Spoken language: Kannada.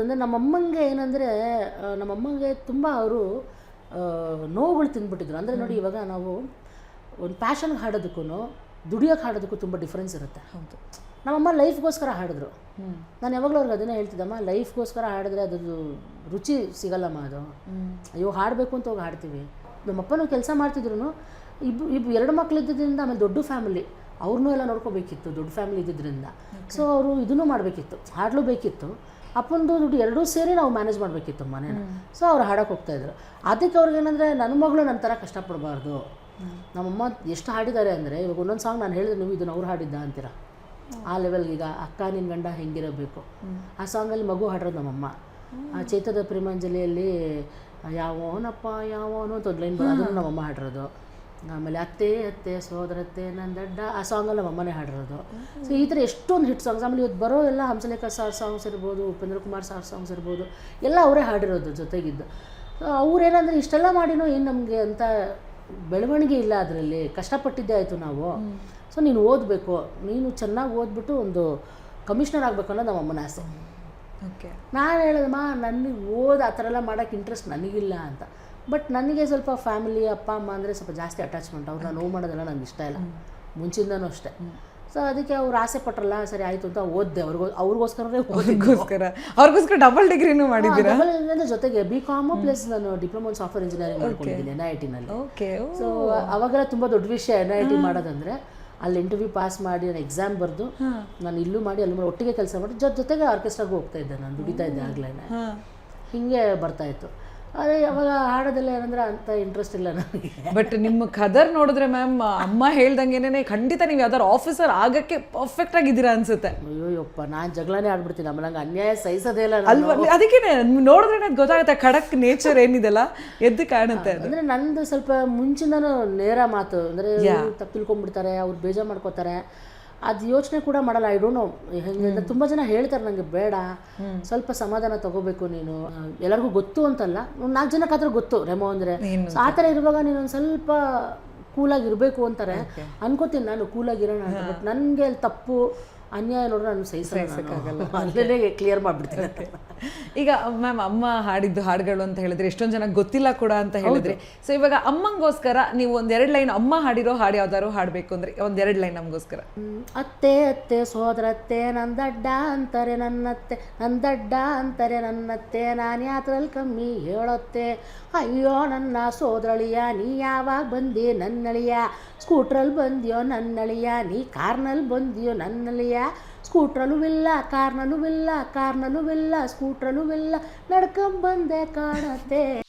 ಅಂದರೆ ನಮ್ಮಮ್ಮಂಗೆ ಏನಂದರೆ ನಮ್ಮಮ್ಮಂಗೆ ತುಂಬ ಅವರು ನೋವುಗಳು ತಿಂದ್ಬಿಟ್ಟಿದ್ರು. ಅಂದರೆ ನೋಡಿ ಇವಾಗ ನಾವು ಒಂದು ಪ್ಯಾಷನ್ಗೆ ಹಾಡೋದಕ್ಕೂ ದುಡಿಯೋಕೆ ಹಾಡೋದಕ್ಕೂ ತುಂಬ ಡಿಫ್ರೆನ್ಸ್ ಇರುತ್ತೆ. ಹೌದು. ನಮ್ಮಮ್ಮ ಲೈಫ್ಗೋಸ್ಕರ ಹಾಡಿದ್ರು. ನಾನು ಯಾವಾಗಲೂ ಅವ್ರಿಗೆ ಅದನ್ನೇ ಹೇಳ್ತಿದ್ದಮ್ಮ ಲೈಫ್ಗೋಸ್ಕರ ಹಾಡಿದ್ರೆ ಅದರದ್ದು ರುಚಿ ಸಿಗಲ್ಲಮ್ಮ ಅದು. ಅಯ್ಯೋ ಹಾಡಬೇಕು ಅಂತ ಹೋಗಿ ಹಾಡ್ತೀವಿ. ನಮ್ಮಪ್ಪನೂ ಕೆಲಸ ಮಾಡ್ತಿದ್ರು ಇಬ್ಬ ಇಬ್ಬ ಎರಡು ಮಕ್ಳು ಇದ್ದಿದ್ದರಿಂದ ಆಮೇಲೆ ದೊಡ್ಡ ಫ್ಯಾಮಿಲಿ ಅವ್ರನ್ನೂ ಎಲ್ಲ ನೋಡ್ಕೋಬೇಕಿತ್ತು ದೊಡ್ಡ ಫ್ಯಾಮಿಲಿ ಇದ್ದಿದ್ದರಿಂದ ಸೊ ಅವರು ಇದನ್ನು ಮಾಡಬೇಕಿತ್ತು ಹಾಡಲೂ ಬೇಕಿತ್ತು. ಅಪ್ಪನದು ದುಡ್ಡು ಎರಡೂ ಸೇರಿ ನಾವು ಮ್ಯಾನೇಜ್ ಮಾಡಬೇಕಿತ್ತು ಮನೇನ. ಸೊ ಅವ್ರು ಹಾಡೋಕೆ ಹೋಗ್ತಾಯಿದ್ರು ಅದಕ್ಕೆ ಅವ್ರಿಗೇನಂದರೆ ನನ್ನ ಮಗಳು ನನ್ನ ಥರ ಕಷ್ಟಪಡಬಾರ್ದು. ನಮ್ಮಮ್ಮ ಎಷ್ಟು ಹಾಡಿದ್ದಾರೆ ಅಂದರೆ, ಇವಾಗ ಒಂದೊಂದು ಸಾಂಗ್ ನಾನು ಹೇಳಿದ್ರೆ ನೀವು ಇದನ್ನು ಅವ್ರು ಹಾಡಿದ್ದ ಅಂತೀರ? ಆ ಲೆವೆಲ್ಗೆ ಈಗ, ಅಕ್ಕ ನಿನ್ನ ಗಂಡ ಹೆಂಗಿರಬೇಕು? ಆ ಸಾಂಗಲ್ಲಿ ಮಗು ಹಾಡಿರೋದು ನಮ್ಮಮ್ಮ. ಆ ಚೈತದ ಪ್ರೇಮಾಂಜಲಿಯಲ್ಲಿ, ಯಾವೋನಪ್ಪ, ಯಾವೋನು ಅಂತ ಒಂದು ಲೈನ್ ಅದನ್ನು ನಮ್ಮಮ್ಮ ಹಾಡಿರೋದು. ಆಮೇಲೆ ಅತ್ತೆ ಅತ್ತೆ ಸೋದರತ್ತೆ ನಂದಡ್ಡ ಆ ಸಾಂಗಲ್ಲಿ ನಮ್ಮಮ್ಮನೇ ಹಾಡಿರೋದು. ಸೊ ಈ ಥರ ಎಷ್ಟೊಂದು ಹಿಟ್ ಸಾಂಗ್ಸ್ ಆಮೇಲೆ ಇವತ್ತು ಬರೋ ಎಲ್ಲ ಹಂಸಲೇಖ ಸಾರ್ ಸಾಂಗ್ಸ್ ಇರ್ಬೋದು ಉಪೇಂದ್ರ ಕುಮಾರ್ ಸಾರ್ ಸಾಂಗ್ಸ್ ಇರ್ಬೋದು ಎಲ್ಲ ಅವರೇ ಹಾಡಿರೋದು ಜೊತೆಗಿದ್ದು. ಸೊ ಅವ್ರೇನಂದ್ರೆ ಇಷ್ಟೆಲ್ಲ ಮಾಡಿನೋ ಏನು ನಮಗೆ ಅಂತ ಬೆಳವಣಿಗೆ ಇಲ್ಲ ಅದರಲ್ಲಿ. ಕಷ್ಟಪಟ್ಟಿದ್ದೇ ಆಯಿತು ನಾವು. ಸೊ ನೀನು ಓದಬೇಕು. ನೀನು ಚೆನ್ನಾಗಿ ಓದ್ಬಿಟ್ಟು ಒಂದು ಕಮಿಷನರ್ ಆಗಬೇಕು ಅನ್ನೋದು ನಮ್ಮ ಅಮ್ಮನ ಆಸೆ. ಓಕೆ ನಾನು ಹೇಳಿದಮ್ಮ ನನಗೆ ಓದ್ ಆ ಥರ ಎಲ್ಲ ಮಾಡೋಕ್ಕೆ ಇಂಟ್ರೆಸ್ಟ್ ನನಗಿಲ್ಲ ಅಂತ. ಬಟ್ ನನಗೆ ಸ್ವಲ್ಪ ಫ್ಯಾಮಿಲಿ ಅಪ್ಪ ಅಮ್ಮ ಅಂದರೆ ಸ್ವಲ್ಪ ಜಾಸ್ತಿ ಅಟ್ಯಾಚ್ಮೆಂಟ್ ಅವ್ರನ್ನ ನೋವು ಮಾಡೋದೆಲ್ಲ ನನಗೆ ಇಷ್ಟ ಇಲ್ಲ. ಮುಂಚಿಂದನೂ ಅಷ್ಟೇ. ಸೊ ಅದಕ್ಕೆ ಅವ್ರು ಆಸೆ ಪಟ್ರಲ್ಲ ಸರಿ ಆಯಿತು ಅಂತ ಓದಿದೆ. ಅವ್ರಿಗೋ ಅವ್ರಿಗೋಸ್ಕರನೇ ಅವ್ರಿಗೋಸ್ಕರ. ಅವ್ರಿಗೋಸ್ಕರ ಡಬಲ್ ಡಿಗ್ರಿನೂ ಮಾಡಿದ್ದೀರಾ? ಜೊತೆಗೆ ಬಿ ಕಾಮು ಪ್ಲಸ್ ನಾನು ಡಿಪ್ಲೊಮಾ ಸಾಫ್ಟ್ವೇರ್ ಇಂಜಿನಿಯರಿಂಗ್ ಮಾಡ್ಕೊಂಡಿದ್ದೀನಿ ಎನ್ ಐ ಟಿನಲ್ಲಿ ಓಕೆ ಸೊ ಅವಾಗೆಲ್ಲ ತುಂಬ ದೊಡ್ಡ ವಿಷಯ ಎನ್ ಐ ಟಿ ಮಾಡೋದಂದ್ರೆ ಅಲ್ಲಿ ಇಂಟರ್ವ್ಯೂ ಪಾಸ್ ಮಾಡಿ ನಾನು ಎಕ್ಸಾಮ್ ಬರೆದು ನಾನು ಇಲ್ಲೂ ಮಾಡಿ ಅಲ್ಲಿ ಮಾಡಿ ಒಟ್ಟಿಗೆ ಕೆಲಸ ಮಾಡಿ ಜೊತೆ ಜೊತೆಗೆ ಆರ್ಕೆಸ್ಟ್ರಾಗೂ ಹೋಗ್ತಾ ಇದ್ದೆ ನಾನು ದುಡಿತಾ ಇದ್ದೆ ಆಗ್ಲೇ ಹಿಂಗೆ ಬರ್ತಾ ಬರ್ತಾಯಿತ್ತು ಅದೇ ಯಾವಾಗ ಹಾಡೋದೆಲ್ಲ ಏನಂದ್ರೆ ಅಂತ ಇಂಟ್ರೆಸ್ಟ್ ಇಲ್ಲ ನನಗೆ ಬಟ್ ನಿಮ್ಮ ಕದರ್ ನೋಡಿದ್ರೆ ಮ್ಯಾಮ್ ಅಮ್ಮ ಹೇಳ್ದಂಗೆನೇ ಖಂಡಿತ ನೀವು ಯಾವ್ದಾರು ಆಫೀಸರ್ ಆಗಕ್ಕೆ ಪರ್ಫೆಕ್ಟ್ ಆಗಿದ್ದೀರಾ ಅನ್ಸುತ್ತೆ. ಅಯ್ಯೋ ಯಪ್ಪ ನಾನು ಜಗಳನೇ ಆಡ್ಬಿಡ್ತೀನಿ ನಮ್ಮ ನಂಗೆ ಅನ್ಯಾಯ ಸಹಿಸೋದೇ ಇಲ್ಲ. ಅಲ್ವಾ? ಅದಕ್ಕೆ ನೋಡಿದ್ರೆ ನನಗೆ ಗೊತ್ತಾಗುತ್ತೆ ಖಡಕ್ ನೇಚರ್ ಏನಿದೆಲ್ಲ ಎದ್ದು ಕಾಣುತ್ತೆ ಅದು. ಅಂದ್ರೆ ನಂದು ಸ್ವಲ್ಪ ಮುಂಚಿಂದನೂ ನೇರ ಮಾತು ಅಂದ್ರೆ ತಪ್ಪು ತಿಳ್ಕೊಂಡ್ಬಿಡ್ತಾರೆ ಅವ್ರು ಬೇಜಾರು ಮಾಡ್ಕೋತಾರೆ. ಅದು ಯೋಚನೆ ಕೂಡ ಮಾಡಲ್ಲ ಐ ಡೋಂಟ್ ನೋ ಹೆಂಗೆ ತುಂಬ ಜನ ಹೇಳ್ತಾರೆ ನನಗೆ ಬೇಡ. ಸ್ವಲ್ಪ ಸಮಾಧಾನ ತಗೋಬೇಕು ನೀನು. ಎಲ್ಲರಿಗೂ ಗೊತ್ತು ಅಂತಲ್ಲ ಒಂದು ನಾಲ್ಕು ಜನಕ್ಕಾದ್ರೂ ಗೊತ್ತು. ರೆಮೋ ಅಂದರೆ ಆ ಥರ ಇರುವಾಗ ನೀನು ಒಂದು ಸ್ವಲ್ಪ ಕೂಲಾಗಿರಬೇಕು ಅಂತಾರೆ. ಅನ್ಕೋತೀನಿ ನಾನು ಕೂಲಾಗಿರೋಣ ಬಟ್ ನನಗೆ ಅಲ್ಲಿ ತಪ್ಪು ಅನ್ಯಾಯ ನೋಡ್ರೆ ನಾನು ಸಹಿಸೋಕ್ಕಾಗಲ್ಲ. ಅಲ್ಲೇ ಕ್ಲಿಯರ್ ಮಾಡಿಬಿಡ್ತೀನಿ. ಈಗ ಮ್ಯಾಮ್ ಅಮ್ಮ ಹಾಡಿದ್ದು ಹಾಡುಗಳು ಅಂತ ಹೇಳಿದ್ರೆ ಎಷ್ಟೊಂದು ಜನ ಗೊತ್ತಿಲ್ಲ ಕೂಡ ಅಂತ ಹೇಳಿದ್ರೆ. ಸೊ ಇವಾಗ ಅಮ್ಮಂಗೋಸ್ಕರ ನೀವು ಒಂದೆರಡು ಲೈನ್ ಅಮ್ಮ ಹಾಡಿರೋ ಹಾಡು ಯಾವ್ದಾದ್ರು ಹಾಡಬೇಕು ಅಂದ್ರೆ ಒಂದೆರಡು ಲೈನ್ ನಮಗೋಸ್ಕರ. ಅತ್ತೆ ಅತ್ತೆ ಸೋದರತ್ತೆ ನಂದಡ್ಡ ಅಂತಾರೆ ನನ್ನತ್ತೆ ನಂದಡ್ಡ ಅಂತಾರೆ ನನ್ನತ್ತೆ ನಾನು ಯಾತ್ರಲ್ಲಿ ಕಮ್ಮಿ ಹೇಳತ್ತೆ. ಅಯ್ಯೋ ನನ್ನ ಸೋದರಳಿಯ ನೀ ಯಾವಾಗ ಬಂದಿ ನನ್ನಳಿಯ? ಸ್ಕೂಟ್ರಲ್ಲಿ ಬಂದಿಯೋ ನನ್ನಳಿಯ ನೀ ಕಾರ್ನಲ್ಲಿ ಬಂದಿಯೋ ನನ್ನಳಿಯ? ಸ್ಕೂಟ್ರಲ್ಲೂ ಇಲ್ಲ ಕಾರ್ನಲ್ಲೂ ಇಲ್ಲ ಕಾರ್ನಲ್ಲೂ ಇಲ್ಲ ಸ್ಕೂಟ್ರಲ್ಲೂ ಇಲ್ಲ ನಡ್ಕೊಂಬಂದೆ ಕಾಣತ್ತೆ